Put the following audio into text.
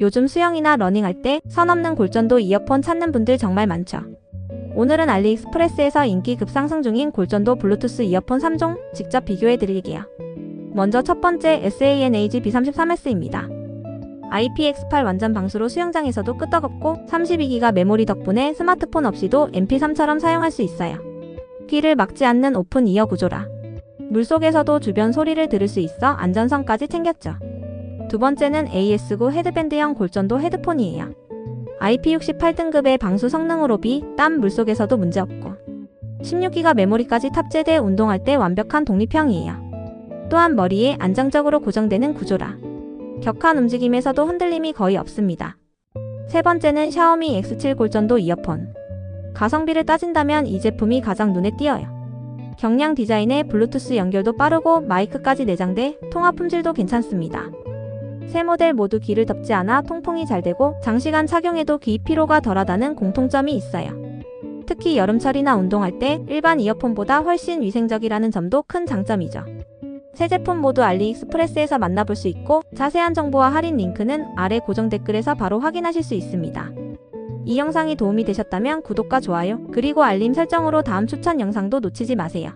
요즘 수영이나 러닝할 때 선 없는 골전도 이어폰 찾는 분들 정말 많죠. 오늘은 알리익스프레스에서 인기 급상승 중인 골전도 블루투스 이어폰 3종 직접 비교해 드릴게요. 먼저 첫 번째 SANAG B33S입니다. IPX8 완전 방수로 수영장에서도 끄떡없고 32기가 메모리 덕분에 스마트폰 없이도 MP3처럼 사용할 수 있어요. 귀를 막지 않는 오픈 이어 구조라. 물속에서도 주변 소리를 들을 수 있어 안전성까지 챙겼죠. 두 번째는 AS9 헤드밴드형 골전도 헤드폰이에요. IP68 등급의 방수 성능으로 비, 땀, 물속에서도 문제없고 16기가 메모리까지 탑재돼 운동할 때 완벽한 독립형이에요. 또한 머리에 안정적으로 고정되는 구조라 격한 움직임에서도 흔들림이 거의 없습니다. 세 번째는 샤오미 X7 골전도 이어폰 가성비를 따진다면 이 제품이 가장 눈에 띄어요. 경량 디자인에 블루투스 연결도 빠르고 마이크까지 내장돼 통화 품질도 괜찮습니다. 세 모델 모두 귀를 덮지 않아 통풍이 잘 되고 장시간 착용해도 귀 피로가 덜하다는 공통점이 있어요. 특히 여름철이나 운동할 때 일반 이어폰보다 훨씬 위생적이라는 점도 큰 장점이죠. 세 제품 모두 알리익스프레스에서 만나볼 수 있고 자세한 정보와 할인 링크는 아래 고정 댓글에서 바로 확인하실 수 있습니다. 이 영상이 도움이 되셨다면 구독과 좋아요, 그리고 알림 설정으로 다음 추천 영상도 놓치지 마세요.